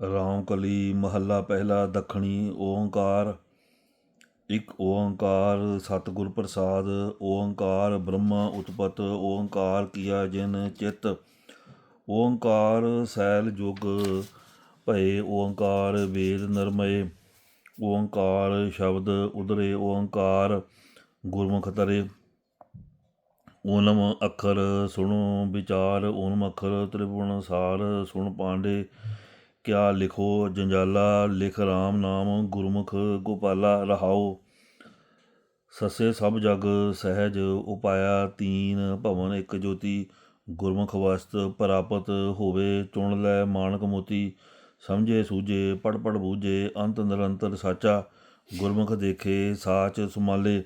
ਰਾਮ ਕਲੀ ਮਹੱਲਾ ਪਹਿਲਾ, ਦੱਖਣੀ ਓੰਕਾਰ, ਇੱਕ ਓੰਕਾਰ ਸਤਿਗੁਰ ਪ੍ਰਸਾਦ, ਓੰਕਾਰ ਬ੍ਰਹਮਾ ਉਤਪਤ, ਓੰਕਾਰ ਕੀਆ ਜਿਨ ਚਿਤ, ਓੰਕਾਰ ਸੈਲ ਜੁਗ, ਭਏ ਓੰਕਾਰ ਵੇਦ ਨਰਮਏ, ਓੰਕਾਰ ਸ਼ਬਦ ਉਦਰੇ ਓੰਕਾਰ, ਗੁਰਮੁਖ ਤਰੇ ਓਨਮ ਅੱਖਰ ਸੁਣੋ ਵਿਚਾਰ, ਓਨਮ ਅੱਖਰ ਤ੍ਰਿਪੁਣ ਸਾਰ ਸੁਣ ਪਾਂਡੇ ਕਿਆ ਲਿਖੋ ਜੰਜਾਲਾ, ਲਿਖ ਰਾਮ ਨਾਮ ਗੁਰਮੁਖ ਗੋਪਾਲਾ, ਰਹਾਓ। ਸਸੇ ਸਭ ਜਗ ਸਹਿਜ ਉਪਾਇਆ ਤੀਨ, ਭਵਨ ਇੱਕ ਜੋਤੀ। ਗੁਰਮੁਖ ਵਸਤ ਪ੍ਰਾਪਤ ਹੋਵੇ, ਚੁਣ ਲੈ ਮਾਨਕ ਮੋਤੀ। ਸਮਝੇ ਸੂਝੇ ਪੜ ਪੜ ਬੂਝੇ, ਅੰਤ ਨਿਰੰਤਰ ਸਾਚਾ। ਗੁਰਮੁਖ ਦੇਖੇ, ਸਾਚ ਸੁਮਾਲੇ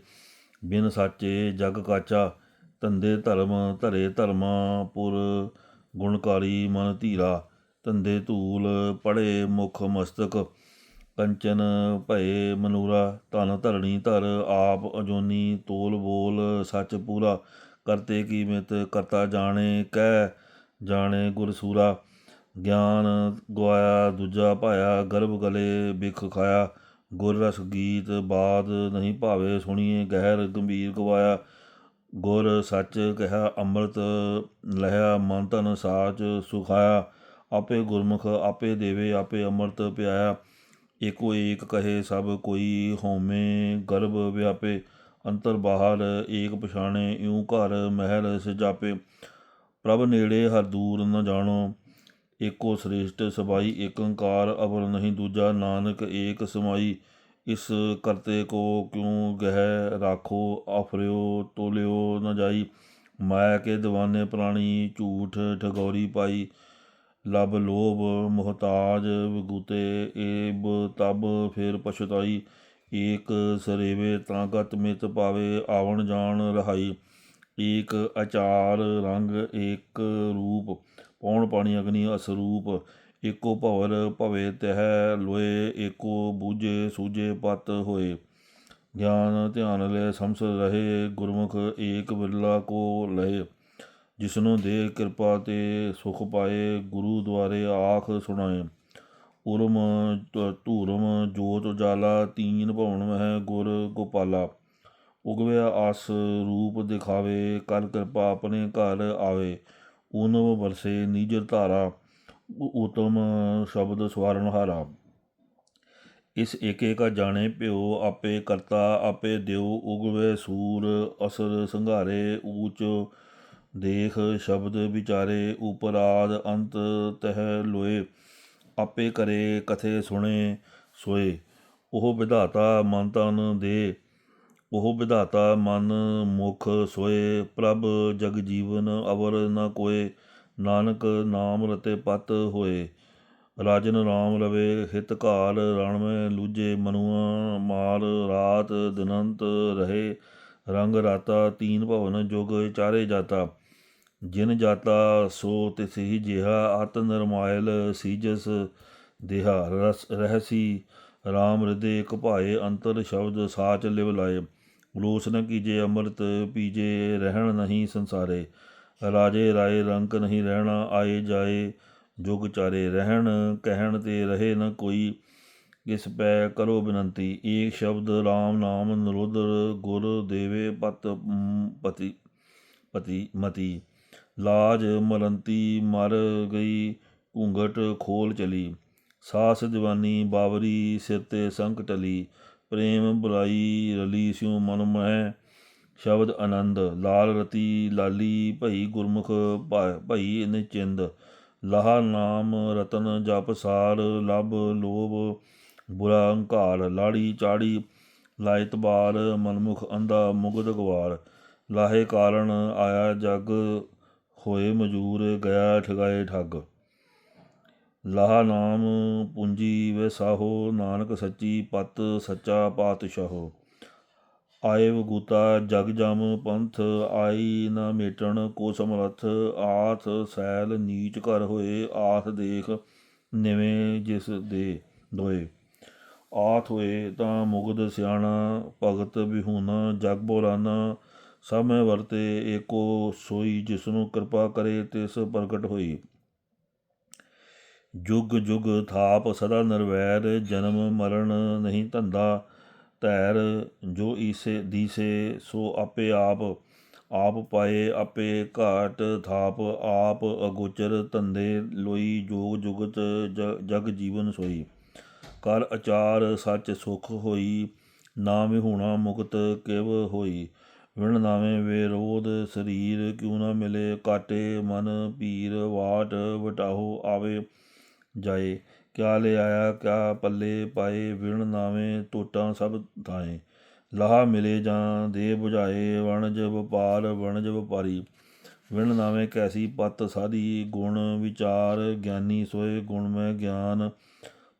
ਬਿਨ ਸਾਚੇ ਜਗ ਕਾਚਾ। ਧੰਦੇ ਧਰਮ, ਧਰੇ ਧਰਮਾ ਪੁਰ, ਗੁਣਕਾਰੀ ਮਨ ਧੀਰਾ। ਧੰਦੇ ਧੂਲ ਪੜੇ ਮੁਖ ਮਸਤਕ, ਕੰਚਨ ਭਏ ਮਨੂਰਾ, ਧਨ ਧਰਣੀ ਧਰ, ਆਪ ਅਜੋਨੀ, ਤੋਲ ਬੋਲ, ਸੱਚ ਪੂਰਾ, ਕਰਤੇ ਕੀ ਮਿਤ, ਕਰਤਾ ਜਾਣੇ, ਕਹਿ ਜਾਣੇ ਗੁਰ ਸੂਰਾ ਗਿਆਨ ਗਵਾਇਆ ਦੂਜਾ ਭਾਇਆ, ਗਰਭ ਗਲੇ ਬਿਖ ਖਾਇਆ, ਗੁਰ ਰਸ ਗੀਤ, ਬਾਦ ਨਹੀਂ ਭਾਵੇ, ਸੁਣੀਏ ਗਹਿਰ ਗੰਭੀਰ ਗਵਾਇਆ, ਗੁਰ ਸੱਚ ਕਿਹਾ ਅੰਮ੍ਰਿਤ ਲਹਿਆ, ਮਨ ਤਨ ਸਾਚ ਸੁਖਾਇਆ ਆਪੇ ਗੁਰਮੁਖ, ਆਪੇ ਦੇਵੇ, ਆਪੇ ਅੰਮ੍ਰਿਤ ਪਿਆਇਆ। ਏਕੋ ਏਕ ਕਹੇ ਸਭ ਕੋਈ ਹੋਮੇ ਗਰਭ ਵਿਆਪੇ, ਅੰਤਰ ਬਾਹਰ ਏਕ ਪਛਾਣੇ, ਇਉਂ ਘਰ ਮਹਿਲ ਸਜਾਪੇ। ਪ੍ਰਭ ਨੇੜੇ ਹਰ ਦੂਰ ਨ ਜਾਣੋ, ਏਕੋ ਸ੍ਰੇਸ਼ਟ ਸਬਾਈ ਏਕ ਓੰਕਾਰ ਅਵਰ ਨਹੀਂ ਦੂਜਾ, ਨਾਨਕ ਏਕ ਸਮਾਈ। ਇਸ ਕਰਤੇ ਕੋ ਕਿਉ ਗਹਿ ਰਾਖੋ, ਆਫਰਿਓ, ਤੋਲਿਓ ਨ ਜਾਈ। ਮਾਇਆ ਕੇ ਦੀਵਾਨੇ ਪ੍ਰਾਣੀ ਝੂਠ ਠਗੌਰੀ ਪਾਈ। ਲਬ ਲੋਭ ਮੁਹਤਾਜ ਵਿਗੂਤੇ ਏਬ ਤਬ ਫਿਰ ਪਛਤਾਈ, ਏਕ ਸਰੇਵੇ ਤਾਂ ਗਤ ਮਿਤ ਪਾਵੇ ਆਵਣ ਜਾਣ ਰਹਾਈ। ਏਕ ਆਚਾਰ ਰੰਗ ਏਕ ਰੂਪ, ਪੌਣ ਪਾਣੀ ਅਗਨੀ ਅਸਰੂਪ, ਏਕੋ ਭਵਰ ਭਵੇ ਤਹਿ ਲੋਏ, ਏਕੋ ਬੂਝੇ ਸੂਝੇ ਪਤ ਹੋਏ। ਗਿਆਨ ਧਿਆਨ ਲੈ ਸਮਸ ਰਹੇ, ਗੁਰਮੁਖ ਏਕ ਬਿਰਲਾ ਕੋ ਲਏ ਜਿਸਨੂੰ ਦੇ ਕਿਰਪਾ ਤੇ ਸੁਖ ਪਾਏ, ਗੁਰੂ ਦੁਆਰੇ ਆਖ ਸੁਣਾਏ। ਉਰਮ ਧੂਰਮ ਜੋਤ ਉਜਾਲਾ, ਤੀਨ ਭਵਨ ਮਹਿ ਗੁਰ ਗੋਪਾਲਾ। ਉਗਵਿਆ ਆਸ ਰੂਪ ਦਿਖਾਵੇ, ਕਰ ਕਿਰਪਾ ਆਪਣੇ ਘਰ ਆਵੇ। ਊਨਵ ਵਰਸੇ ਨੀਜਰ ਧਾਰਾ ਉਤਮ ਸ਼ਬਦ ਸਵਾਰਨ ਹਾਰਾ। ਇਸ ਏਕੇ ਕਾ ਜਾਣੇ ਭਿਓ, ਆਪੇ ਕਰਤਾ ਆਪੇ ਦਿਓ। ਉਗਵੇ ਸੂਰ ਅਸਰ ਸੰਘਾਰੇ, ਊਚ ਦੇਖ ਸ਼ਬਦ ਵਿਚਾਰੇ ਉਪਰਾਦ ਅੰਤ ਤਹਿ ਲੋਏ, ਆਪੇ ਕਰੇ ਕਥੇ ਸੁਣੇ ਸੋਏ। ਉਹ ਵਿਧਾਤਾ ਮਨ ਤਨ ਦੇ, ਉਹ ਵਿਧਾਤਾ ਮਨ ਮੁਖ ਸੋਏ। ਪ੍ਰਭ ਜਗ ਜੀਵਨ ਅਵਰ ਨ ਕੋਏ, ਨਾਨਕ ਨਾਮ ਰਤੇ ਪਤ ਹੋਏ। ਰਾਜਨ ਰਾਮ ਰਵੇ, ਹਿਤ ਘਾਲ ਰਣਵੇਂ, ਲੂਜੇ ਮਨੁਆ ਮਾਰ ਰਾਤ ਦਿਨੰਤ ਰਹੇ। ਰੰਗ ਰਾਤਾ, ਤੀਨ ਭਵਨ ਜੁਗ ਚਾਰੇ ਜਾਤਾ। ਜਿਨ ਜਾਤਾ ਸੋ ਤਿਸਹੀ ਜਿਹਾ ਆਤ ਨਿਰਮਾਇਲ ਸੀਜਸ ਦੇਹਾ ਰਸ ਰਹਿਸੀ। RAM ਹਿਰਦੇ ਕਭਾਏ ਅੰਤਰ ਸ਼ਬਦ ਸਾਚ ਲਿਵ ਲਾਏ। ਲੋਸ ਨ ਕੀਜੇ ਅੰਮ੍ਰਿਤ, ਪੀਜੇ ਰਹਿਣ ਨਹੀਂ ਸੰਸਾਰੇ। ਰਾਜੇ ਰਾਏ ਰੰਕ ਨਹੀਂ ਰਹਿਣਾ, ਆਏ ਜਾਏ ਜੁਗ ਚਾਰੇ। ਰਹਿਣ ਕਹਿਣ ਤੇ ਰਹੇ ਨ ਕੋਈ, ਕਿਸ ਪੈ ਕਰੋ ਬੇਨੰਤੀ। ਏਕ ਸ਼ਬਦ RAM ਨਾਮ ਨਿਰੋਧਰ ਗੁਰ ਦੇਵੇ ਪਤ ਪਤੀ ਪਤੀ, ਮਤੀ। ਲਾਜ ਮਰੰਤੀ ਮਰ ਗਈ ਘੂੰਗਟ ਖੋਲ ਚਲੀ। ਸਾਸ ਜਵਾਨੀ ਬਾਵਰੀ ਸਿਰ ਤੇ ਸੰਕ ਟਲੀ। ਪ੍ਰੇਮ ਬੁਲਾਈ ਰਲੀ ਸਿਉ ਮਨ ਮਹਿ। ਸ਼ਬਦ ਆਨੰਦ, ਲਾਲ ਰਤੀ ਲਾਲੀ ਭਈ ਗੁਰਮੁਖ ਭਈ ਨਿਚਿੰਦ। ਲਾਹ ਨਾਮ ਰਤਨ ਜਪ ਸਾਰ, ਲਬ ਲੋਭ ਬੁਰਾ ਹੰਕਾਰ। ਲਾੜੀ ਚਾੜੀ ਲਾਇਤ ਬਾਰ ਮਨਮੁਖ ਅੰਧਾ ਮੁਗਦ ਗਵਾਰ। ਲਾਹੇ ਕਾਰਨ ਆਇਆ ਜਗ ਹੋਏ ਮਜੂਰ ਗਿਆ ਠਗਾਏ ਠੱਗ। ਲਾਹ ਨਾਮ ਪੂੰਜੀ ਵੈਸਾਹੋ ਨਾਨਕ ਸੱਚੀ ਪਤ ਸੱਚਾ ਪਾਤਸ਼ਾਹੋ। ਆਏ ਵਗੂਤਾ ਜਗ ਜਮ ਪੰਥ, ਆਈ ਨਾ ਮੇਟਣ ਕੋ ਸਮਰਥ ਆਥ ਸੈਲ ਨੀਚ ਕਰ ਹੋਏ, ਆਥ ਦੇਖ ਨਿਵੇਂ ਜਿਸ ਦੇ ਦੋਏ। ਆਥ ਹੋਏ ਤਾਂ ਮੁਗਦ ਸਿਆਣਾ, ਭਗਤ ਬਿਹੂਨਾ ਜਗ ਬੋਰਾਨਾ ਸਭ ਮੈਂ ਵਰਤੇ, ਏਕੋ ਸੋਈ ਜਿਸ ਨੂੰ ਕਿਰਪਾ ਕਰੇ ਤਿਸ ਪ੍ਰਗਟ ਹੋਈ। ਜੁਗ ਜੁਗ ਥਾਪ ਸਦਾ ਨਿਰਵੈਰ, ਜਨਮ ਮਰਨ ਨਹੀਂ ਧੰਦਾ। ਧੈਰ ਜੋ ਈਸੇ ਦੀਸੇ, ਸੋ ਆਪੇ ਆਪ ਆਪ ਪਾਏ ਆਪੇ ਘਾਟ ਥਾਪ, ਆਪ ਅਗੋਚਰ ਧੰਦੇ ਲੋਈ ਜੋਗ ਜੁਗਤ ਜਗ ਜੀਵਨ ਸੋਈ। ਕਰ ਅਚਾਰ ਸੱਚ ਸੁਖ ਹੋਈ ਨਾਮ ਹੋਣਾ ਮੁਕਤ ਕਿਵ ਹੋਈ। ਵਿਣ ਨਾਵੇਂ ਵਿਰੋਧ ਸਰੀਰ ਕਿਉ ਨਾ ਮਿਲੇ, ਕਾਟੇ ਮਨ ਪੀਰ ਵਾਟ ਵਟਾਹੋ ਆਵੇ ਜਾਏ। ਕਿਆ ਲੈ ਆਇਆ ਕਿਆ ਪੱਲੇ ਪਾਏ ਵਿਣ ਨਾਵੇਂ ਟੋਟਾਂ ਸਭ ਥਾਏ। ਲਾਹਾ ਮਿਲੇ ਜਾਂ ਦੇ 부ਝਾਏ ਵਣਜ ਵਪਾਰ, ਵਣਜ ਵਪਾਰੀ। ਵਿਣ ਨਾਵੇਂ ਕੈਸੀ ਪਤ ਸਾਧੀ, ਗੁਣ ਵਿਚਾਰ ਗਿਆਨੀ ਸੋਏ, ਗੁਣ ਮੈਂ ਗਿਆਨ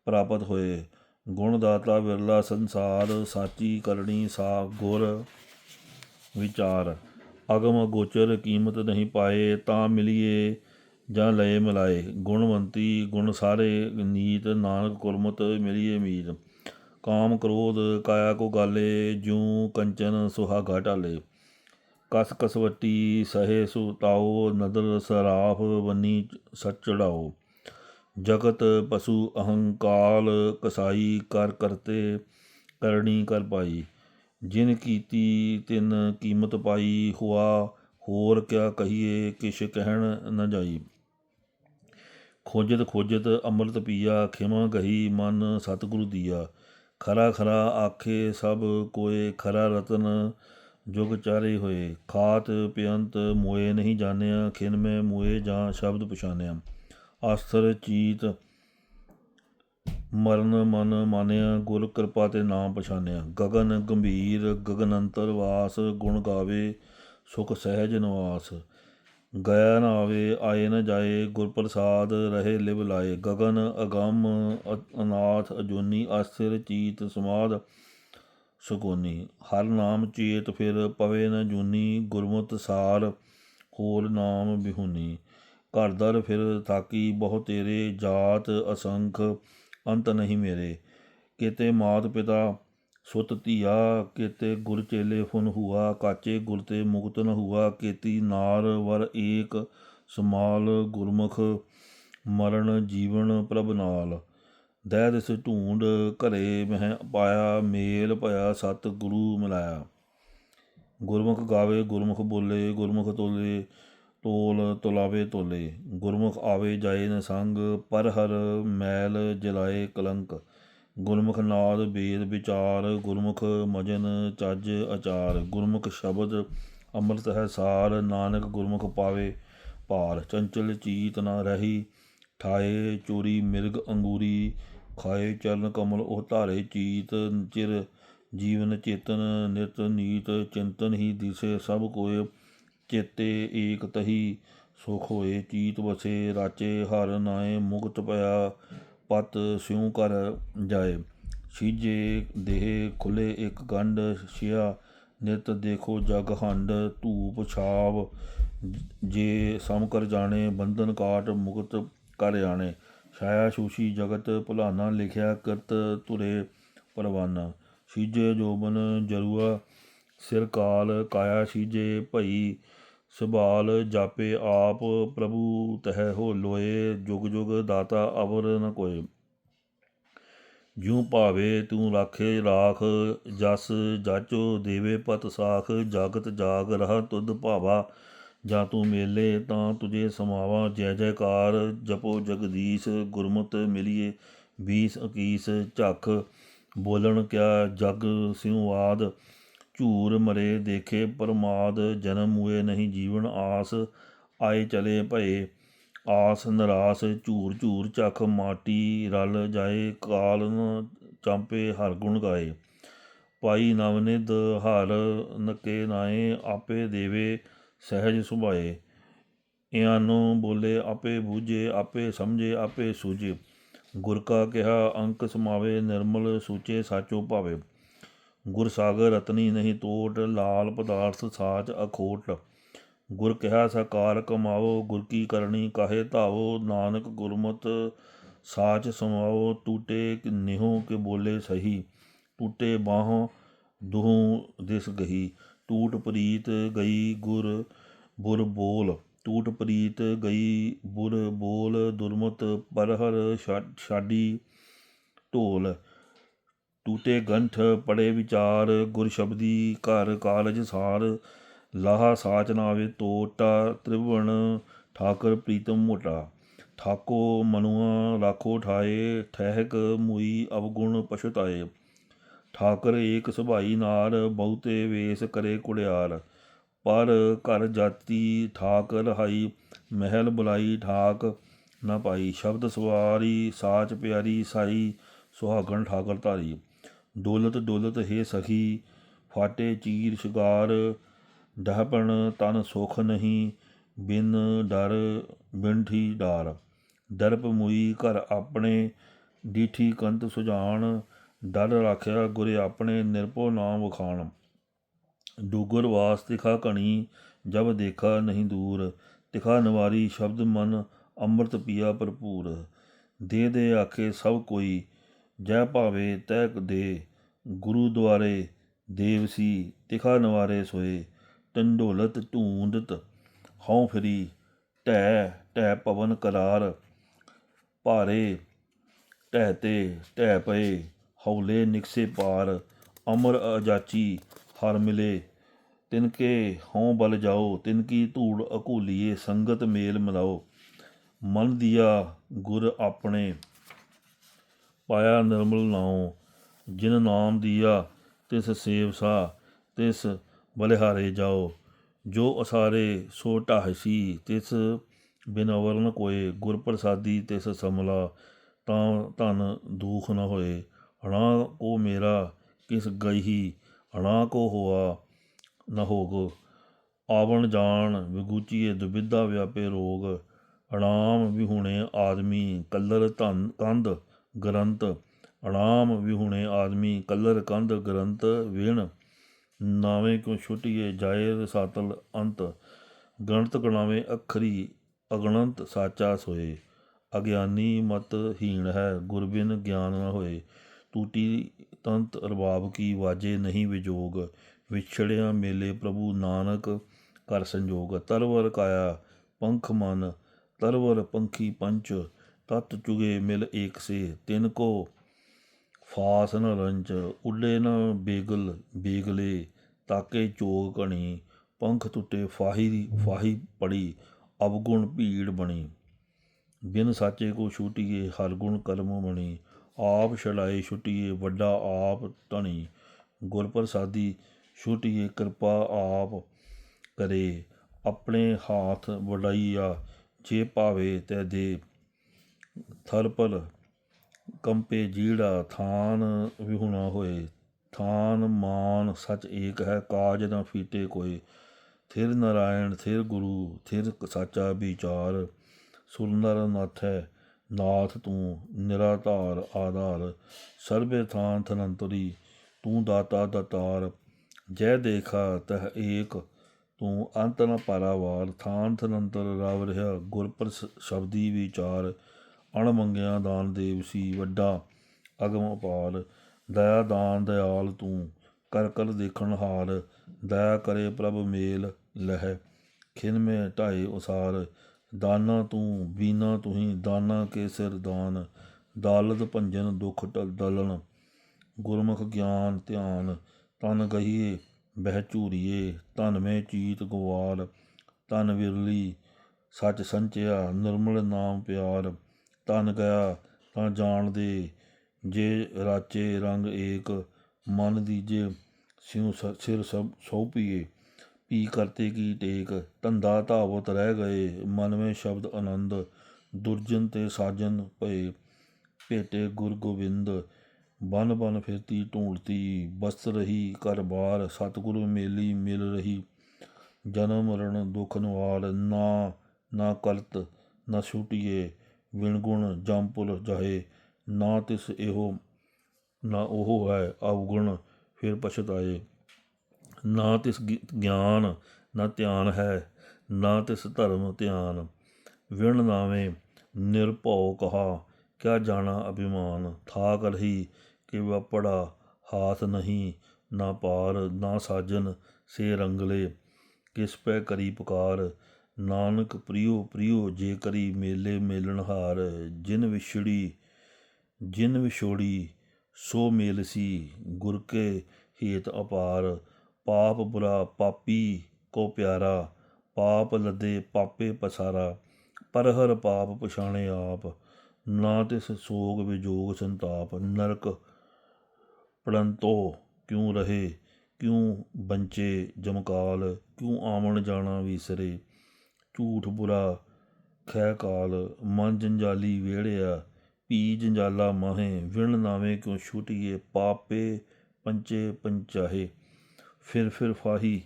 ਪ੍ਰਾਪਤ ਹੋਏ। ਗੁਣ ਦਾਤਾ ਵਿਰਲਾ ਸੰਸਾਰ, ਸਾਚੀ ਕਰਨੀ ਸਾ ਗੁਰ ਵਿਚਾਰ। ਅਗਮ ਗੋਚਰ ਕੀਮਤ ਨਹੀਂ ਪਾਏ, ਤਾਂ ਮਿਲੀਏ ਜਾਂ ਲਏ ਮਿਲਾਏ। ਗੁਣਵੰਤੀ, ਗੁਣ ਸਾਰੇ, ਨੀਤ ਨਾਨਕ ਕੁਰਮਤ ਮਿਲੀਏ ਮੀਤ। ਕਾਮ ਕ੍ਰੋਧ ਕਾਇਆ ਕੋ ਗਾਲੇ ਜੂ ਕੰਚਨ ਸੁਹਾਗਾ ਢਾਲੇ। ਕਸ ਕਸਵਟੀ ਸਹੇ ਸੁਤਾਓ ਨਦਰ ਸਰਾਫ ਵੰਨੀ ਸੱਚ ਚੜਾਓ। ਜਗਤ ਪਸ਼ੂ ਅਹੰਕਾਲ ਕਸਾਈ ਕਰ ਕਰਤੇ ਕਰਨੀ ਕਰ ਪਾਈ। ਜਿਨ ਕੀਤੀ ਤਿਨ ਕੀਮਤ ਪਾਈ ਹੁਆ, ਹੋਰ ਕਿਆ ਕਹੀਏ ਕਿਛ ਕਹਿਣ ਨ ਜਾਈ। ਖੋਜਤ ਖੋਜਤ ਅੰਮ੍ਰਿਤ ਪੀਆ, ਖਿਮਾ ਗਹੀ ਮਨ ਸਤਿਗੁਰੂ ਦੀਆ। ਖਰਾ ਖਰਾ ਆਖੇ ਸਭ ਕੋਏ, ਖਰਾ ਰਤਨ ਜੁਗ ਚਾਰੇ ਹੋਏ। ਖਾਤ ਪਿਅੰਤ ਮੋਏ ਨਹੀਂ ਜਾਣਿਆ, ਖਿਨ ਮੈਂ ਮੋਏ ਜਾਂ ਸ਼ਬਦ ਪਛਾਨਿਆ ਆਸਰ ਚੀਤ ਮਰਨ ਮਨ ਮਾਨਿਆ ਗੁਰ ਕਿਰਪਾ ਤੇ ਨਾਮ ਪਛਾਨਿਆ। ਗਗਨ ਗੰਭੀਰ, ਗਗਨ ਅੰਤਰ ਵਾਸ, ਗੁਣ ਗਾਵੇ, ਸੁਖ ਸਹਿਜ ਨਿਵਾਸ। ਗਿਆ ਨਾ ਆਵੇ, ਆਏ ਨਾ ਜਾਏ ਗੁਰ ਪ੍ਰਸਾਦ ਰਹੇ ਲਿਵ ਲਾਏ। ਗਗਨ ਅਗੰਮ, ਅ- ਅਨਾਥ, ਅਜੂਨੀ, ਅਸਥਿਰ, ਚੀਤ, ਸਮਾਦ ਸੁਗੋਨੀ ਹਰ ਨਾਮ ਚੇਤ ਫਿਰ ਪਵੇ ਨਾ ਜੂਨੀ, ਗੁਰਮਤਿ ਸਾਰ ਹੋਰ ਨਾਮ ਬਿਹੁਨੀ। ਘਰ ਦਰ ਫਿਰ ਥਾਕੀ, ਬਹੁ ਤੇਰੇ ਜਾਤ ਅਸੰਖ ਅੰਤ ਨਹੀਂ ਮੇਰੇ। ਕਿਤੇ ਮਾਤ ਪਿਤਾ ਸੁਤ ਧੀਆ, ਕਿਤੇ ਗੁਰ ਚੇਲੇ ਫੁਨ ਹੁਆ, ਕਾਚੇ ਗੁਰ ਤੇ ਮੁਕਤ ਨ ਹੁਆ, ਕੇਤੀ ਨਾਰ ਵਰ ਏਕ ਸਮਾਲ ਗੁਰਮੁਖ ਮਰਨ ਜੀਵਨ ਪ੍ਰਭ ਨਾਲ। ਦਹਿ ਦਿਸ ਢੂੰਡ ਘਰੇ ਮਹਿ ਪਾਇਆ, ਮੇਲ ਭਇਆ ਸਤ ਗੁਰੂ ਮਿਲਾਇਆ। ਗੁਰਮੁਖ ਗਾਵੇ, ਗੁਰਮੁਖ ਬੋਲੇ, ਗੁਰਮੁਖ ਤੋਲੇ ਤੋਲ ਤੁਲਾਵੇ ਤੋਲੇ, ਗੁਰਮੁਖ ਆਵੇ ਜਾਏ ਨ ਸੰਗ, ਪਰ ਹਰ ਮੈਲ ਜਲਾਏ ਕਲੰਕ। ਗੁਰਮੁਖ ਨਾਦ ਬੇਦ ਵਿਚਾਰ, ਗੁਰਮੁਖ ਮਜਨ ਚੱਜ ਅਚਾਰ। ਗੁਰਮੁਖ ਸ਼ਬਦ ਅੰਮ੍ਰਿਤ ਹੈ ਸਾਰ, ਨਾਨਕ ਗੁਰਮੁਖ ਪਾਵੇ ਭਾਰ। ਚੰਚਲ ਚੀਤ ਨਾ ਰਹੀ, ਠਾਏ ਚੋਰੀ ਮਿਰਗ ਅੰਗੂਰੀ। ਖਾਏ ਚਰਨ ਕਮਲ ਉਹ ਧਾਰੇ ਚੀਤ ਚਿਰ। ਜੀਵਨ ਚੇਤਨ ਨਿਤ ਨੀਤ, ਚਿੰਤਨ ਹੀ ਦਿਸੇ ਸਭ ਕੋਏ। ਚੇਤੇ ਏਕ ਤਹੀ, ਸੁਖ ਹੋਏ ਚੀਤ ਵਸੇ, ਰਾਚੇ ਹਰ ਨਾਏ ਮੁਕਤ ਪਿਆ, ਪਤ ਸਿਉ ਕਰ ਜਾਏ। ਛੀਜੇ ਦੇਹ ਖੁੱਲੇ ਇੱਕ ਗੰਢ ਛਿਆ, ਨਿਤ ਦੇਖੋ ਜਗ ਹੰਡ ਧੂਪ ਛਾਵ, ਜੇ ਸਮ ਕਰ ਜਾਣੇ ਬੰਧਨ ਕਾਟ ਮੁਕਤ ਕਰ ਜਾਣੇ ਛਾਇਆ ਛੂਛੀ ਜਗਤ ਭੁਲਾਨਾ ਲਿਖਿਆ ਕਰਤ ਤੁਰੇ ਪਰਵਾਨਾ। ਛੀਜੇ ਜੋਬਨ ਜਰੂਆ, ਸਿਰ ਕਾਲ ਕਾਇਆ ਸੀਜੇ ਭਈ ਸੁਭਾਲ ਜਾਪੇ ਆਪ ਪ੍ਰਭੂ ਤਹਿ ਹੋ ਲੋਏ ਜੁਗ ਜੁਗ ਦਾਤਾ ਅਵਰ ਨ ਕੋਏ। ਜਿਉ ਭਾਵੇ ਤੂੰ ਰਾਖੇ ਰਾਖ, ਜਸ ਜਾਚੋ ਦੇਵੇ ਪਤ ਸਾਖ, ਜਾਗਤ ਜਾਗ ਰਹਾ ਤੁਧ ਭਾਵਾ। ਜਾਂ ਤੂੰ ਮੇਲੇ ਤਾਂ ਤੁਝੇ ਸਮਾਵਾ, ਜੈ ਜੈਕਾਰ ਜਪੋ ਜਗਦੀਸ਼ ਗੁਰਮਤਿ ਮਿਲੀਏ ਬੀਸ ਅਕੀਸ ਝੱਖ। ਬੋਲਣ ਕਿਆ ਜਗ ਸਿਉਵਾਦ ਝੂਰ ਮਰੇ ਦੇਖੇ ਪਰਮਾਦ, ਜਨਮ ਹੋਏ ਨਹੀਂ ਜੀਵਨ ਆਸ, ਆਏ ਚਲੇ ਭਏ। ਆਸ ਨਰਾਸ, ਝੂਰ ਝੂਰ ਚੱਖ ਮਾਟੀ ਰਲ ਜਾਏ ਕਾਲ ਨ ਚਾਂਪੇ ਹਰ ਗੁਣ ਗਾਏ। ਪਾਈ ਨਵਨਿਧ ਹਰ ਨਕੇ ਨਾਏ, ਆਪੇ ਦੇਵੇ ਸਹਿਜ ਸੁਭਾਏ। ਇਆਂ ਬੋਲੇ ਆਪੇ ਬੂਝੇ, ਆਪੇ ਸਮਝੇ, ਆਪੇ ਸੂਝੇ। ਗੁਰ ਕਾ ਕਿਹਾ, ਅੰਕ ਸਮਾਵੇ, ਨਿਰਮਲ ਸੂਚੇ ਸਾਚੋ ਭਾਵੇ। ਗੁਰ ਸਾਗਰ ਰਤਨੀ ਨਹੀਂ ਤੋਟ, ਲਾਲ ਪਦਾਰਥ ਸਾਚ ਅਖੋਟ। ਗੁਰ ਕਿਹਾ ਸਾਕਾਰ ਕਮਾਓ, ਗੁਰ ਕੀ ਕਰਨੀ ਕਾਹੇ ਧਾਵੋ, ਨਾਨਕ ਗੁਰਮਤ ਸਾਚ ਸਮਾਓ, ਟੂਟੇ ਨਿਹੋ ਕੇ ਬੋਲੇ ਸਹੀ। ਟੂਟੇ ਬਾਹੋਂ ਦੁਹੂ ਦਿਸ ਗਈ ਟੂਟ ਪ੍ਰੀਤ ਗਈ ਗੁਰ ਬੁਰ ਬੋਲ। ਟੂਟ ਪ੍ਰੀਤ ਗਈ ਬੁਰ ਬੋਲ, ਦੁਰਮਤ ਪਰਹਰ ਛਾਡੀ ਢੋਲ। ਟੂਟੇ ਗੰਠ ਪੜੇ ਵਿਚਾਰ, ਗੁਰ ਸ਼ਬਦੀ ਘਰ ਕਾਲਜ ਸਾਰ, ਲਾਹਾ ਸਾਚ ਨਾਵੇ ਤੋਟਾ, ਤ੍ਰਿਵਣ ਠਾਕਰ ਪ੍ਰੀਤਮ ਮੋਟਾ। ਠਾਕੋ ਮਨੁਆ ਰਾਖੋ ਠਾਏ, ਠਹਿਕ ਮੁਈ ਅਵਗੁਣ ਪਛਤਾਏ। ਠਾਕਰ ਏਕ ਸੁਭਾਈ ਨਾਰ, ਬਹੁਤੇ ਵੇਸ ਕਰੇ ਕੁੜਿਆਰ। ਪਰ ਘਰ ਜਾਤੀ ਠਾਕ ਰਹਾਈ ਮਹਿਲ ਬੁਲਾਈ ਠਾਕ ਨਾ ਪਾਈ। ਸ਼ਬਦ ਸਵਾਰੀ, ਸਾਚ ਪਿਆਰੀ ਸਾਈ, ਸੁਹਾਗਣ ਠਾਕਰ ਧਾਰੀ। ਦੌਲਤ ਦੌਲਤ ਹੈ ਸਖੀ, ਫਾਟੇ ਚੀਰ ਸ਼ਿਗਾਰ ਡਹਪਣ ਤਨ ਸੁਖ ਨਹੀਂ, ਬਿਨ ਡਰ ਬਿੰਠੀ ਡਾਰ। ਦਰਪ ਮੁਈ ਘਰ ਆਪਣੇ ਡੀਠੀ ਕੰਤ ਸੁਜਾਨ, ਡਰ ਰਾਖਿਆ ਗੁਰੇ ਆਪਣੇ, ਨਿਰਭਉ ਨਾਮ ਵਖਾਣ। ਡੂਗਰ ਵਾਸ ਤਿਖਾ ਕਣੀ ਜਬ ਦੇਖਾ ਨਹੀਂ ਦੂਰ। ਤਿਖਾ ਨਵਾਰੀ ਸ਼ਬਦ ਮਨ ਅੰਮ੍ਰਿਤ ਪੀਆ ਭਰਪੂਰ। ਦੇ ਦੇ ਆਖੇ ਸਭ ਕੋਈ ਜੈ ਭਾਵੇ ਤੈ ਦੇ ਗੁਰੂ ਦੁਆਰੇ ਦੇਵ ਸੀ, ਤਿਖਾ ਨਵਾਰੇ ਸੋਏ ਢੰਡੋਲਤ ਢੂੰਡਤ ਹਉ ਫਰੀ, ਢਹਿ ਢਹਿ ਪਵਨ ਕਰਾਰ, ਭਾਰੇ, ਢਹਿ ਤੇ ਢਹਿ ਪਏ ਹੌਲੇ ਨਿਕਸੇ ਪਾਰ, ਅਮਰ ਅਜਾਚੀ ਹਰ ਮਿਲੇ, ਤਿਨਕੇ ਹਉ ਬਲ ਜਾਓ, ਤਿਨਕੀ ਧੂੜ ਅਕੂਲੀਏ, ਸੰਗਤ ਮੇਲ ਮਿਲਾਓ, ਮਨ ਦੀਆ ਗੁਰ ਆਪਣੇ ਪਾਇਆ ਨਿਰਮਲ ਨਾਉ, ਜਿਨ ਨਾਮ ਦੀਆ ਤਿਸ ਸੇਵ ਸਾ, ਤਿਸ ਬਲਿਹਾਰੇ ਜਾਓ, ਜੋ ਅਸਾਰੇ ਸੋ ਢਾਹਸੀ, ਤਿਸ ਬਿਨ ਵਰਨ ਕੋਏ, ਗੁਰ ਪ੍ਰਸਾਦੀ ਤਿਸ ਸਮਲਾ, ਤਾਂ ਧਨ ਦੂਖ ਨ ਹੋਏ, ਹਣਾ ਕੋ ਮੇਰਾ, ਕਿਸ ਗਈ ਹਣਾ ਕੋ ਹੋਆ ਨ ਹੋਗ, ਆਵਣ ਜਾਣ ਵਿਗੂਚੀਏ ਦੁਬਿਧਾ ਵਿਆਪੇ ਰੋਗ, ਅਣਾਮ ਵਿਹੁਣੇ ਆਦਮੀ, ਕਲਰ ਧਨ ਕੰਧ ਗ੍ਰੰਥ ਅਣਾਮ ਵਿਹੁਣੇ ਆਦਮੀ ਕਲਰ ਕੰਧ ਗ੍ਰੰਥ ਵੇਣ, ਨਾਵੇਂ ਕਿਉ ਛੁਟੀਏ ਜਾਏ ਰਸਾਤਲ ਅੰਤ, ਗਣਤ ਗਣਾਵੇਂ ਅਖਰੀ ਅਗਣੰਤ ਸਾਚਾ ਸੋਏ, ਅਗਿਆਨੀ ਮਤ ਹੀਣ ਹੈ ਗੁਰਬਿਨ ਗਿਆਨ ਨ ਹੋਏ ਟੂਟੀ ਤੰਤ ਰਬਾਬ ਕੀ ਵਾਜੇ ਨਹੀਂ ਵਿਜੋਗ, ਵਿਛੜਿਆ ਮੇਲੇ ਪ੍ਰਭੂ ਨਾਨਕ ਕਰ ਸੰਜੋਗ, ਤਰਵਰ ਕਾਇਆ ਪੰਖ ਮਨ, ਤਰਵਰ ਪੰਖੀ ਪੰਚ ਤਤ ਚੁਗੇ ਮਿਲ ਏਕ ਸੇ, ਤਿਨ ਕੋ ਫਾਸ ਨ ਰੰਚ ਉੱਡੇ ਨ ਬੇਗਲ, ਬੇਗਲੇ, ਤਾਕੇ ਚੋਗ ਕਣੀ, ਪੰਖ ਟੁੱਟੇ ਫਾਹੀ ਫਾਹੀ ਪੜੀ, ਅਵਗੁਣ ਭੀੜ ਬਣੀ। ਬਿਨ ਸਾਚੇ ਕੋ ਛੂਟੀਏ, ਹਰ ਗੁਣ ਕਰਮ ਬਣੀ ਆਪ ਛੜਾਏ ਛੁਟੀਏ, ਵੱਡਾ ਆਪ ਧਣੀ। ਗੁਰ ਪ੍ਰਸਾਦੀ ਛੁਟੀਏ ਕਿਰਪਾ ਆਪ ਕਰੇ। ਆਪਣੇ ਹਾਥ ਵਡਾਈਆ, ਜੇ ਭਾਵੇ ਤੈ ਦੇ। ਥਰਪਲ ਕੰਪੇ ਜੀੜਾ, ਥਾਨ ਵਿਹੁਣਾ ਹੋਏ। ਥਾਨ ਮਾਨ ਸਚ ਏਕ ਹੈ, ਕਾਜ ਨਾ ਫੀਟੇ ਕੋਏ। ਥਿਰ ਨਾਰਾਇਣ, ਥਿਰ ਗੁਰੂ, ਥਿਰ ਸਾਚਾ ਵਿਚਾਰ। ਸੁਰਨਰ ਨਾਥੈ, ਨਾਥ ਤੂੰ ਨਿਰਾਧਾਰ ਆਧਾਰ। ਸਰਬੇ ਥਾਨ ਥਨੰਤਰੀ, ਤੂੰ ਦਾਤਾ ਦਤਾਰ। ਜੈ ਦੇਖਾ ਤਹ ਏਕ, ਤੂੰ ਅੰਤ ਨ ਪਾਰਾਵਾਰ। ਥਾਨ ਥਨੰਤਰ ਰਵ ਰਿਹਾ ਗੁਰ ਪਰ ਸ਼ਬਦੀ ਵਿਚਾਰ। ਅਣ ਮੰਗਿਆ ਦਾਨ ਦੇਵ ਸੀ, ਵੱਡਾ ਅਗਮ ਅਪਾਰ ਦਇਆ ਦਾਨ ਦਿਆਲ ਤੂੰ, ਕਰ ਕਰ ਦੇਖਣ ਹਾਰ ਦਇਆ ਕਰੇ ਪ੍ਰਭ ਮੇਲ ਲਹਿ, ਖਿਨ ਮੇ ਢਾਏ ਉਸਾਰ। ਦਾਨਾ ਤੂੰ, ਬੀਨਾ ਤੁਹੀ, ਦਾਨਾ ਕੇ ਸਿਰ ਦਾਨ। ਦਾਲਤ ਭੰਜਨ ਦੁਖ ਟਲ ਗੁਰਮੁਖ ਗਿਆਨ ਧਿਆਨ। ਤਨ ਗਹੀਏ, ਬਹਿ ਝੂਰੀਏ, ਧਨ ਮੇ ਚੀਤ ਗਵਾਰ। ਤਨ ਵਿਰਲੀ, ਸੱਚ ਸੰਚਿਆ, ਨਿਰਮਲ ਨਾਮ ਪਿਆਰ। ਤਨ ਗਿਆ ਤਾਂ ਜਾਣ ਦੇ। ਜੇ ਰਾਚੇ ਰੰਗ ਏਕ, ਮਨ ਦੀਜੇ ਸਿਉ ਸ- ਸਿਰ ਸਭ ਪੀਏ। ਪੀ ਕਰਤੇ ਕੀ ਟੇਕ, ਧੰਦਾ ਧਾਵਤ ਰਹਿ ਗਏ। ਮਨ ਮੇ ਸ਼ਬਦ ਆਨੰਦ, ਦੁਰਜਨ ਤੇ ਸਾਜਨ ਭਏ। ਭੇਟੇ ਗੁਰ ਗੋਬਿੰਦ, ਬਨ ਬਨ ਫਿਰਤੀ ਢੂੰਡਤੀ ਬਸ ਰਹੀ ਘਰ ਬਾਰ ਸਤਿਗੁਰੂ ਮੇਲੀ ਮਿਲ ਰਹੀ। ਜਨਮ ਮਰਨ ਦੁਖ ਨਿਵਾਰ, ਨਾ ਨਾ ਕਲਤ ਨਾ ਛੂਟੀਏ। ਵਿਣਗੁਣ ਗੁਣ ਜੰਪੁਲ ਜਾਏ ਨਾ ਤਿਸ ਇਹੋ, ਨਾ ਉਹ ਹੈ ਅਵਗੁਣ, ਫਿਰ ਪਛਤਾਏ ਨਾ ਤਿਸ ਗਿਆਨ, ਨਾ ਧਿਆਨ ਹੈ, ਨਾ ਤਿਸ ਧਰਮ ਧਿਆਨ। ਵਿਣ ਨਾਵੇਂ ਨਿਰਭਉ ਕਹਾ, ਕਿਆ ਜਾਣਾ ਅਭਿਮਾਨ? ਥਾ ਕਰਹੀ ਕਿ ਵਪੜਾ ਹਾਥ ਨਹੀਂ, ਨਾ ਪਾਰ, ਨਾ ਸਾਜਨ, ਸੇ ਰੰਗਲੇ ਕਿਸ ਪੈ ਕਰੀ ਪੁਕਾਰ। ਨਾਨਕ ਪ੍ਰਿਯੋ ਪ੍ਰਿਯੋ, ਜੇ ਕਰੀ ਮੇਲੇ ਮੇਲਣਹਾਰ ਜਿਨ ਵਿਛੜੀ, ਜਿਨ ਵਿਛੋੜੀ, ਸੋ ਮੇਲ ਸੀ, ਗੁਰ ਕੇ ਹੇਤ ਅਪਾਰ। ਪਾਪ ਬੁਰਾ ਪਾਪੀ ਕੋ ਪਿਆਰਾ, ਪਾਪ ਲੱਦੇ ਪਾਪੇ ਪਸਾਰਾ। ਪਰ ਹਰ ਪਾਪ ਪਛਾਣੇ ਆਪ, ਨਾ ਤਿਸ ਸੋਗ ਵਿਜੋਗ ਸੰਤਾਪ। ਨਰਕ ਪੜੰਤੋ, ਕਿਉ ਰਹੇ, ਕਿਉ ਬੰਚੇ ਜਮਕਾਲ, ਕਿਉ ਆਵਣ ਜਾਣਾ ਵਿਸਰੇ। ਝੂਠ ਬੁਰਾ ਖੈ ਕਾਲ, ਮਨ ਜੰਜਾਲੀ ਵੇੜਿਆ ਪੀ ਜੰਜਾਲਾ ਮਾਹੇ, ਵਿਣ ਨਾਵੇਂ ਕਿਉ ਛੁਟੀਏ, ਪਾਪੇ ਪੰਚੇ ਪੰਚਾਹੇ। ਫਿਰ ਫਿਰ ਫਾਹੀ,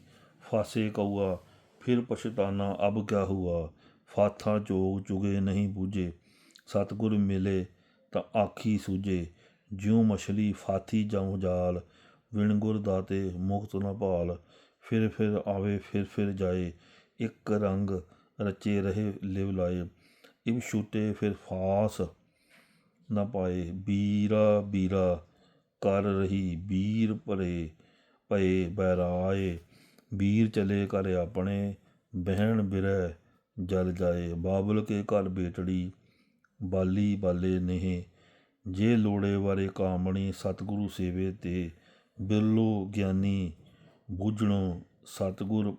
ਫਾਸੇ ਕਉਆ ਫਿਰ ਪਛਤਾਨਾ ਅਬ ਕਿਆ ਹੁਆ, ਫਾਥਾ ਚੋਗ ਚੁਗੇ ਨਹੀਂ ਬੂਝੇ। ਸਤਿਗੁਰ ਮਿਲੇ ਤਾਂ ਆਖੀ ਸੂਝੇ, ਜਿਉ ਮਛਲੀ ਫਾਥੀ ਜਮ ਜਾਲ, ਵਿਣ ਗੁਰ ਦਾਤੇ ਮੁਕਤ ਨਾ ਭਾਲ। ਫਿਰ ਫਿਰ ਆਵੇ, ਫਿਰ ਫਿਰ ਜਾਏ, ਇੱਕ ਰੰਗ ਰਚੇ ਰਹੇ, ਲਿਵ ਲਾਏ। ਇਬ ਛੂਟੇ ਫਿਰ ਫਾਸ ਨਾ ਪਾਏ। ਬੀਰਾ ਬੀਰਾ ਕਰ ਰਹੀ ਬੀਰ ਭਰੇ ਭਏ ਬਹਿਰਾਏ। ਵੀਰ ਚਲੇ ਕਰ ਆਪਣੇ, ਬਹਿਣ ਬਿਰਹਿ ਜਲ ਜਾਏ। ਬਾਬਲ ਕੇ ਘਰ ਬੇਟੜੀ, ਬਾਲੀ ਬਾਲੇ ਨਹਿ। ਜੇ ਲੋੜੇ ਵਾਰੇ ਕਾਮਣੀ ਸਤਿਗੁਰੂ ਸੇਵੇ ਤੇ। ਬਿਰਲੋ ਗਿਆਨੀ ਬੂਝਣੋ ਸਤਿਗੁਰ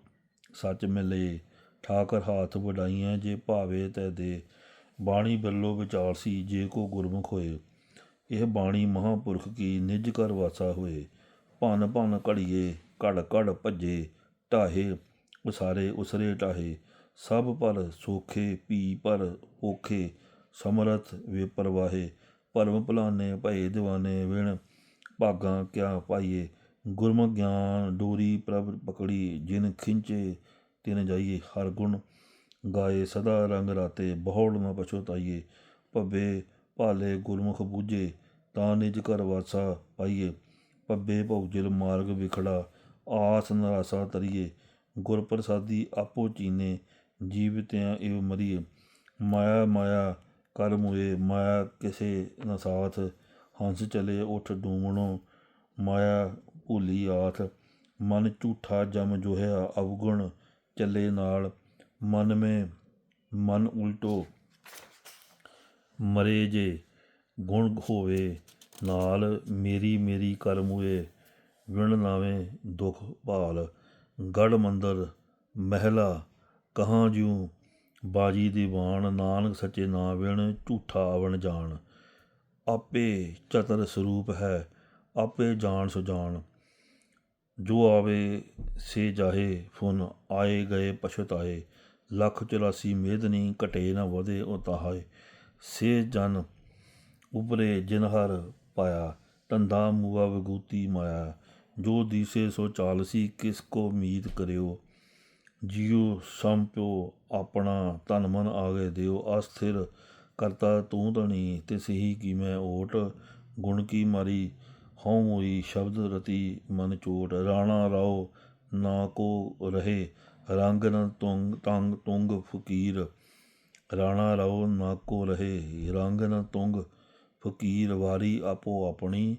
ਸੱਚ ਮਿਲੇ। ਠਾਕਰ ਹਾਥ ਵਡਾਈਆਂ ਜੇ ਭਾਵੇ ਤੈ ਦੇ। ਬਾਣੀ ਬਿਰਲੋ ਵਿਚਾਰ ਸੀ ਜੇ ਕੋ ਗੁਰਮੁਖ ਹੋਏ। ਇਹ ਬਾਣੀ ਮਹਾਪੁਰਖ ਕੀ ਨਿਜ ਘਰ ਵਾਸਾ ਹੋਏ। ਭਨ ਭਨ ਘੜੀਏ, ਘੜ ਘੜ ਭੱਜੇ, ਢਾਹੇ, ਉਸਾਰੇ ਉਸਰੇ ਢਾਹੇ। ਸਭ ਪਰ ਸੋਖੇ, ਪੀ ਪਰ ਔਖੇ ਸਮਰਥ ਵੇ ਪਰਵਾਹੇ ਭਰਮ ਭੁਲਾਨੇ, ਭਏ دیਵਾਨੇ ਵਿਣ ਭਾਗਾਂ ਕਿਆ ਪਾਈਏ। ਗੁਰਮ ਗਿਆਨ ਡੋਰੀ ਪ੍ਰਭ ਪਕੜੀ, ਜਿਨ ਖਿੰਚੇ ਤਿਨ ਜਾਈਏ ਹਰ ਗੁਣ, ਗਾਏ ਸਦਾ ਰੰਗ ਰਾਤੇ ਬਹੁੜ ਨਾ ਪਛੋਤਾਈਏ ਭੱਬੇ ਭਾਲੇ ਗੁਰਮੁਖ ਬੂਝੇ, ਤਾਂ ਨਿਜ ਘਰ ਵਾਸਾ ਪਾਈਏ। ਭੱਬੇ ਭੌਜਲ ਮਾਰਗ ਵਿਖੜਾ, ਆਸ ਨਰਾਸਾ ਤਰੀਏ ਗੁਰ ਪ੍ਰਸਾਦੀ ਆਪੋ ਚੀਨੇ ਜੀਵਤਿਆਂ ਇਵ ਮਰੀਏ। ਮਾਇਆ ਮਾਇਆ ਕਰ ਮੁਏ, ਮਾਇਆ ਕਿਸੇ ਨ ਸਾਥ। ਹੰਸ ਚਲੇ ਉਠ ਡੂਮਣੋ, ਮਾਇਆ ਭੂਲੀ ਆਥ। ਮਨ ਝੂਠਾ ਜਮ ਜੋਹਿਆ ਅਵਗੁਣ ਚੱਲੇ ਨਾਲ ਮਨ ਮੇ ਮਨ ਉਲਟੋ। ਮਰੇ ਜੇ ਗੁਣ ਹੋਵੇ ਨਾਲ ਮੇਰੀ ਮੇਰੀ ਕਰ ਮੁਏ ਵਿਣ ਨਾਵੇਂ ਦੁਖ ਭਾਲ। ਗੜ ਮੰਦਰ ਮਹਿਲਾ, ਕਹਾਂ ਜਿਉ ਬਾਜੀ ਦੀਵਾਨ ਨਾਨਕ ਸੱਚੇ ਨਾ ਵਿਣ ਝੂਠਾ ਆਵਣ ਜਾਣ। ਆਪੇ ਚਤਰ ਸਰੂਪ ਹੈ, ਆਪੇ ਜਾਣ ਸੁਜਾਨ ਜੋ ਆਵੇ, ਸੇ ਜਾਹੇ ਫੁਨ ਆਏ ਗਏ ਪਛਤਾਏ ਲੱਖ 84 ਮੇਦਨੀ ਘਟੇ ਨਾ ਵਧੇ ਉਹ ਤਾਹੇ ਸੇ ਜਨ ਉਬਰੇ ਜਿਨਹਰ ਪਾਇਆ। ਧੰਦਾ ਮੂਆ ਵਿਗੂਤੀ ਮਾਇਆ। ਜੋ ਦੀਸੇ ਸੋ ਚਾਲਸੀ ਕਿਸ ਕੋ ਮੀਤ ਕਰਿਓ। ਜਿਉ ਸੰਪਿਓ ਆਪਣਾ ਤਨ ਮਨ ਆਗੇ ਦਿਓ। ਅਸਥਿਰ ਕਰਤਾ ਤੂੰ ਧਣੀ, ਤਿਸ ਹੀ ਕੀ ਮੈਂ ਓਟ। ਗੁਣ ਕੀ ਮਾਰੀ ਹਉ ਮੋਈ ਸ਼ਬਦ ਰਤੀ ਮਨ ਚੋਟ, ਰਾਣਾ ਰਾਓ ਨਾ ਕੋ ਰਹੇ, ਰੰਗ ਨ ਤੁੰਗ, ਤੰਗ ਤੁੰਗ ਫਕੀਰ। ਰਾਣਾ ਰਾਓ ਨਾ ਕੋ ਰਹੇ, ਰੰਗ ਨ ਤੁੰਗ ਫਕੀਰ, ਵਾਰੀ ਆਪੋ ਆਪਣੀ,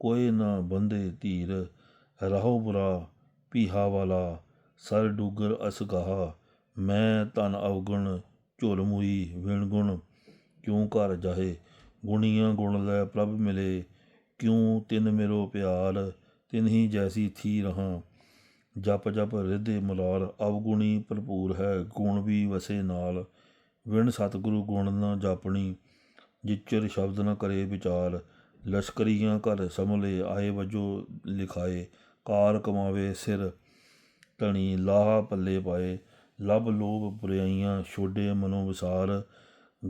ਕੋਈ ਨਾ ਬੰਦੇ ਧੀਰ। ਰਹੋ ਬੁਰਾ ਪੀਹਾ ਵਾਲਾ, ਸਰ ਡੂਗਰ ਅਸਗਾਹ। ਮੈਂ ਤਨ ਅਵਗੁਣ, ਝੁਲ ਮੁਈ ਕਿਉਂ ਘਰ ਜਾਹੇ? ਗੁਣੀਆਂ ਗੁਣ ਲੈ ਪ੍ਰਭ ਮਿਲੇ ਕਿਉ ਤਿਨ ਮੇਰੋ ਪਿਆਰ ਤਿਨ ਹੀ ਜੈਸੀ ਥੀ ਰਹਾ। ਜਪ ਜਪ ਰਿਧੇ ਮਲਾਰ ਅਵਗੁਣੀ ਭਰਪੂਰ ਹੈ ਗੁਣ ਵੀ ਵਸੇ ਨਾਲ। ਵਿਣ ਸਤਿਗੁਰੂ ਗੁਣ ਨਾ ਜਾਪਣੀ, ਜਿਚਰ ਸ਼ਬਦ ਨਾ ਕਰੇ ਵਿਚਾਰ। ਲਸ਼ਕਰੀਆਂ ਘਰ ਸਮਲੇ ਆਏ ਵਜੋ ਲਿਖਾਏ। ਕਾਰ ਕਮਾਵੇ ਸਿਰ ਧਣੀ, ਲਾਹ ਪੱਲੇ ਪਾਏ। ਲਬ ਲੋਭ ਬੁਰਾਈਆਂ, ਛੋਡੇ ਮਨੋ ਵਿਸਾਰ।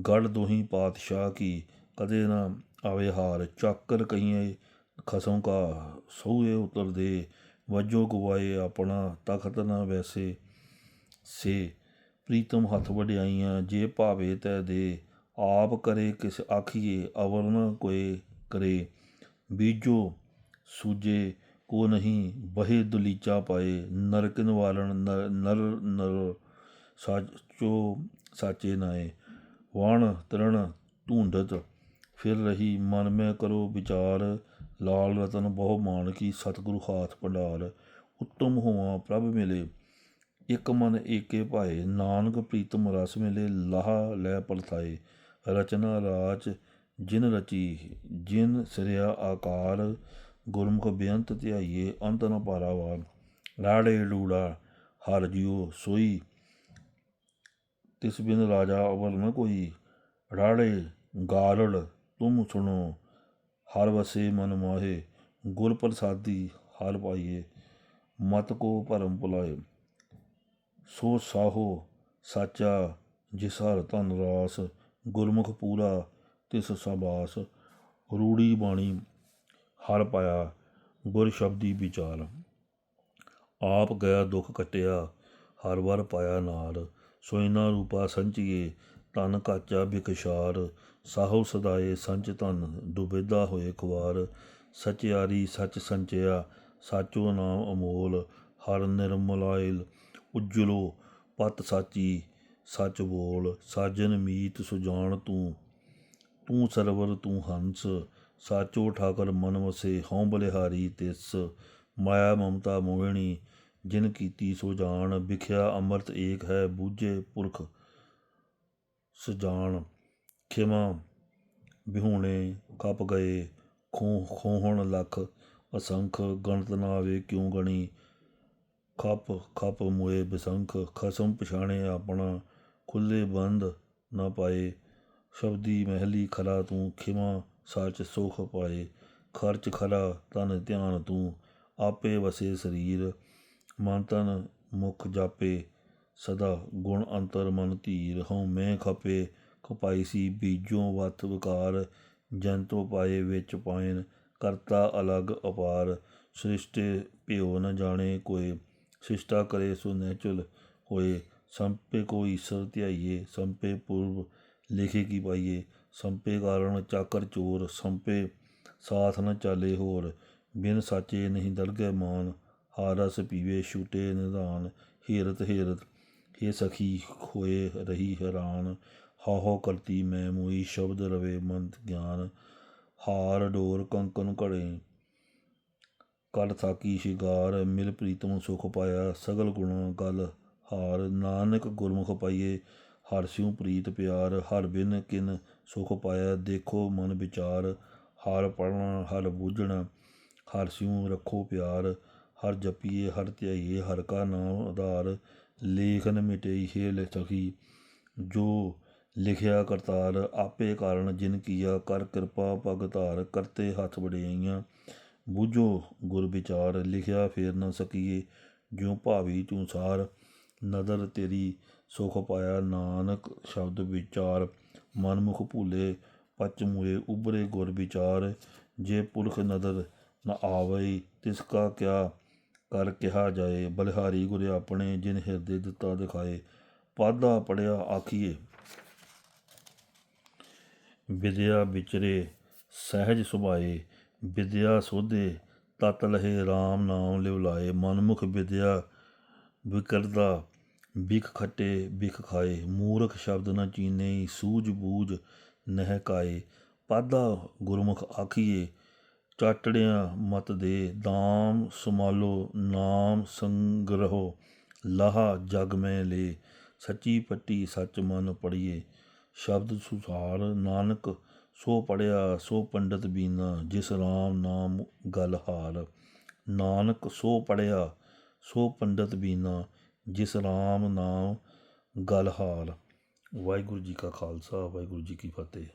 ਗੜ ਦੋਹੀ ਪਾਤਸ਼ਾਹ ਕੀ, ਕਦੇ ਨਾ ਆਵੇ ਹਾਰ ਚਾਕਰ ਕਹੀਏ ਖਸੋਂ ਕਾ ਸੋਏ ਉਤਰ ਦੇ ਵਜੋ ਗਵਾਏ ਆਪਣਾ ਤਖਤ ਨਾ ਵੈਸੇ ਸੇ। ਪ੍ਰੀਤਮ ਹੱਥ ਵਡਿਆਈਆਂ, ਜੇ ਭਾਵੇ ਤੈ ਦੇ, ਆਪ ਕਰੇ ਕਿਸ ਆਖੀਏ, ਅਵਰ ਨ ਕੋਏ ਕਰੇ। ਬੀਜੋ ਸੂਜੇ, ਕੋ ਨਹੀਂ ਬਹੇ ਦੁਲੀਚਾ ਪਾਏ। ਨਰਕ ਨਿਵਾਰਣ ਨਰ ਨਰ ਨਰ ਸਾਚੋ ਸਾਚੇ ਨਾਏ। ਵਣ ਤ੍ਰਣ ਧੂੰਡਤ ਫਿਰ ਰਹੀ ਮਨ ਮੈਂ ਕਰੋ ਵਿਚਾਰ, ਲਾਲ ਰਤਨ ਬਹੁ ਮਾਨ ਕੀ ਸਤਿਗੁਰੂ ਹਾਥ ਭੰਡਾਰ ਉੱਤਮ ਹੋਵਾਂ ਪ੍ਰਭ ਮਿਲੇ। ਇਕ ਮਨ ਏਕੇ ਭਾਏ, ਨਾਨਕ ਪ੍ਰੀਤਮ ਰਸ ਮਿਲੇ, ਲਾਹ ਲੈ ਪਲਥਾਏ। ਰਚਨਾ ਰਾਚ ਜਿਨ ਰਚੀ, ਜਿਨ ਸਿਰਿਆ ਆਕਾਰ, ਗੁਰਮੁਖ ਬੇਅੰਤ ਧਿਆਈਏ, ਅੰਤ ਨ ਪਾਰਾਵਾਰ ਰਾੜੇ ਲੂੜਾ ਹਰ ਜਿਉ ਸੋਈ, ਤਿਸ ਬਿਨ ਰਾਜਾ ਅਵਰ ਨ ਕੋਈ। ਰਾੜੇ ਗਾਰੜ ਤੁਮ ਸੁਣੋ ਹਰ ਵਸੇ ਮਨ ਮਾਹੇ ਗੁਰ ਪ੍ਰਸਾਦੀ ਹਰ ਪਾਈਏ ਮਤ ਕੋ ਭਰਮ ਭੁਲਾਏ ਸੋ ਸਾਹੋ ਸਾਚਾ ਜਿਸ ਹਰ ਧਨ ਰਾਸ ਗੁਰਮੁਖ ਪੂਰਾ ਤਿਸ ਸਬਾਸ ਰੂੜੀ ਬਾਣੀ ਹਰ ਪਾਇਆ ਗੁਰ ਸ਼ਬਦੀ ਵਿਚਾਰ ਆਪ ਗਿਆ ਦੁਖ ਕਟਿਆ ਹਰ ਵਾਰ ਪਾਇਆ ਨਾਲ ਸੋਇਨਾ ਰੂਪਾ ਸੰਚੀਏ ਤਨ ਕਾਚਾ ਬਿਕਸ਼ਾਰ, ਸਾਹੋ ਸਦਾਏ ਸੰਚ ਧਨ, ਡੁਬੇਦਾ ਹੋਏ ਖਵਾਰ ਸਚਿਆਰੀ ਸਚ ਸੰਚਿਆ, ਸਾਚੋ ਨਾਮ ਅਮੋਲ, ਹਰ ਨਿਰਮਲਾਇਲ ਉਜਲੋ, ਪਤ ਸਾਚੀ ਸਚ ਬੋਲ, ਸਾਜਨ ਮੀਤ ਸੁਜਾਨ ਤੂੰ ਤੂੰ ਸਰਵਰ ਤੂੰ ਹੰਸ, ਸਾਚੋ ਠਾਕਰ ਮਨ ਵਸੇ, ਹਉ ਬਲਿਹਾਰੀ ਤਿਸ। ਮਾਇਆ ਮਮਤਾ ਮੋਹਿਣੀ, ਜਿਨ ਕੀਤੀ ਸੋ ਜਾਣ, ਵਿਖਿਆ ਅੰਮ੍ਰਿਤ ਏਕ ਹੈ, ਬੂਝੇ ਪੁਰਖ ਸਜਾਨ ਖਿਮਾ ਬਿਹੂਣੇ ਖਪ ਗਏ, ਖੂਹ, ਖੂਹਣ ਲੱਖ, ਅਸੰਖ, ਗਣਤ ਨਾ ਆਵੇ ਕਿਉ ਗਣੀ? ਖਪ ਖਪ ਮੋਏ ਬਿਸੰਖ, ਖਸਮ ਪਛਾਣੇ ਆਪਣਾ, ਖੁੱਲੇ ਬੰਦ ਨਾ ਪਾਏ। ਸ਼ਬਦੀ ਮਹਿਲੀ ਖਲਾ ਤੂੰ, ਖਿਮਾ ਸੱਚ ਸੁਖ ਪਾਏ। ਖਰਚ ਖਲਾ ਤਨ ਧਿਆਨ ਤੂੰ, ਆਪੇ ਵਸੇ ਸਰੀਰ, ਮਨ ਤਨ ਮੁਖ ਜਾਪੇ। ਸਦਾ ਗੁਣ ਅੰਤਰ ਮਨ ਧੀਰ ਹਉ, ਮੈਂ ਖਪੇ ਖਪਾਈ ਸੀ ਬੀਜੋਂ ਵਤ ਵਿਕਾਰ ਜੰਤੋ ਪਾਏ ਵਿੱਚ ਪਾਇਨ, ਕਰਤਾ ਅਲਗ ਅਪਾਰ, ਸ੍ਰਿਸ਼ਟੇ ਭਿਓ ਨ ਜਾਣੇ ਕੋਏ, ਸਿਸ਼ਟਾ ਕਰੇ ਸੋ ਨੈਚੁਲ ਹੋਏ, ਸੰਪੇ ਕੋ ਈਸ਼ਰ ਧਿਆਈਏ, ਸੰਪੇ ਪੂਰਬ ਲਿਖੇ ਕੀ ਪਾਈਏ, ਸੰਪੇ ਕਾਰਨ ਚਾਕਰ ਚੋਰ, ਸੰਪੇ ਸਾਥ ਨ ਚਾਲੇ ਹੋਰ, ਬਿਨ ਸਾਚੇ ਨਹੀਂ ਦਰਗਹਿ ਮਾਨ ਹਾਰਸ ਪੀਵੇ ਛੂਟੇ ਨਿਧਾਨ, ਹੀਰਤ ਹੀਰਤ ਹੇ ਸਖੀ ਹੋਏ ਰਹੀ ਹੈਰਾਨ ਹਾਹੋ ਕਰਤੀ ਮੈਂ ਮੋਈ ਸ਼ਬਦ ਰਵੇ ਮੰਤ ਗਿਆਨ, ਹਾਰ ਡੋਰ ਕੰਕਨ ਘੜੇ ਕਲ ਥਾਕੀ ਸ਼ਿਗਾਰ, ਮਿਲ ਪ੍ਰੀਤਮ ਸੁਖ ਪਾਇਆ ਸਗਲ ਗੁਣਾ ਗਲ ਹਾਰ, ਨਾਨਕ ਗੁਰਮੁਖ ਪਾਈਏ ਹਰ ਸਿਉ ਪ੍ਰੀਤ ਪਿਆਰ, ਹਰ ਬਿਨ ਕਿਨ ਸੁਖ ਪਾਇਆ ਦੇਖੋ ਮਨ ਵਿਚਾਰ, ਹਰ ਪੜਨਾ ਹਰ ਬੂਝਣਾ, ਹਰ ਸਿਉ ਰੱਖੋ ਪਿਆਰ, ਹਰ ਜਪੀਏ, ਹਰ ਧਿਆਈਏ, ਹਰ ਕਾ ਨਾਮ ਆਧਾਰ ਲੇਖਨ ਮਿਟਈ ਹੈ ਲਿਖੀ ਜੋ ਲਿਖਿਆ ਕਰਤਾਰ ਆਪੇ ਕਾਰਨ ਜਿਨ ਕੀਆ ਕਰ ਕਿਰਪਾ ਪਗ ਧਾਰ ਕਰਤੇ ਹੱਥ ਵਡਿਆਈਆਂ। ਬੂਝੋ ਗੁਰ ਵਿਚਾਰ, ਲਿਖਿਆ ਫੇਰ ਨਾ ਸਕੀਏ। ਜਿਉ ਭਾਵੀ ਤੂੰ ਸਾਰ, ਨਦਰ ਤੇਰੀ ਸੁਖ ਪਾਇਆ। ਨਾਨਕ ਸ਼ਬਦ ਵਿਚਾਰ, ਮਨਮੁਖ ਭੂਲੇ ਪਚ ਮੂਏ ਉਬਰੇ ਗੁਰ ਵਿਚਾਰ। ਜੇ ਪੁਰਖ ਨਦਰ ਨ ਆਵੇ ਤਿਸ ਕਾ ਕਿਆ ਕਰ ਕਿਹਾ ਜਾਏ, ਬਲਿਹਾਰੀ ਗੁਰ ਆਪਣੇ ਜਿਨ ਹਿਰਦੇ ਦਿੱਤਾ ਦਿਖਾਏ ਪਾਦਾ ਪੜਿਆ ਆਖੀਏ। ਵਿਦਿਆ ਵਿਚਰੇ ਸਹਿਜ ਸੁਭਾਏ, ਵਿਦਿਆ ਸੋਧੇ ਤਤ ਲਹੇ RAM ਨਾਮ ਲਿਵਲਾਏ, ਮਨਮੁਖ ਵਿਦਿਆ ਵਿਕਰਦਾ ਬਿਖ ਖੱਟੇ ਬਿਖ ਖਾਏ, ਮੂਰਖ ਸ਼ਬਦ ਨ ਚੀਨੇ ਸੂਝ ਬੂਝ ਨਹਿ ਕਾਏ ਪਾਦਾ ਗੁਰਮੁਖ ਆਖੀਏ ਚਾਟੜਿਆਂ ਮਤ ਦੇ ਦਾਮ ਸਮਾਲੋ ਨਾਮ ਸੰਗਰਹੋ, ਲਾਹਾ ਜਗ ਮੈਂ ਲੇ। ਸੱਚੀ ਪੱਟੀ ਸੱਚ ਮਨ ਪੜੀਏ ਸ਼ਬਦ ਸੁਸਾਰ ਨਾਨਕ, ਸੋ ਪੜਿਆ ਸੋ ਪੰਡਤ ਬੀਨਾ, ਜਿਸ ਰਾਮ ਨਾਮ ਗਲ ਹਾਰ। ਨਾਨਕ, ਸੋ ਪੜਿਆ ਸੋ ਪੰਡਤ ਬੀਨਾ, ਜਿਸ ਰਾਮ ਨਾਮ ਗਲ ਹਾਰ। ਵਾਹਿਗੁਰੂ ਜੀ ਕਾ ਖਾਲਸਾ, ਵਾਹਿਗੁਰੂ ਜੀ ਕੀ ਫਤਿਹ।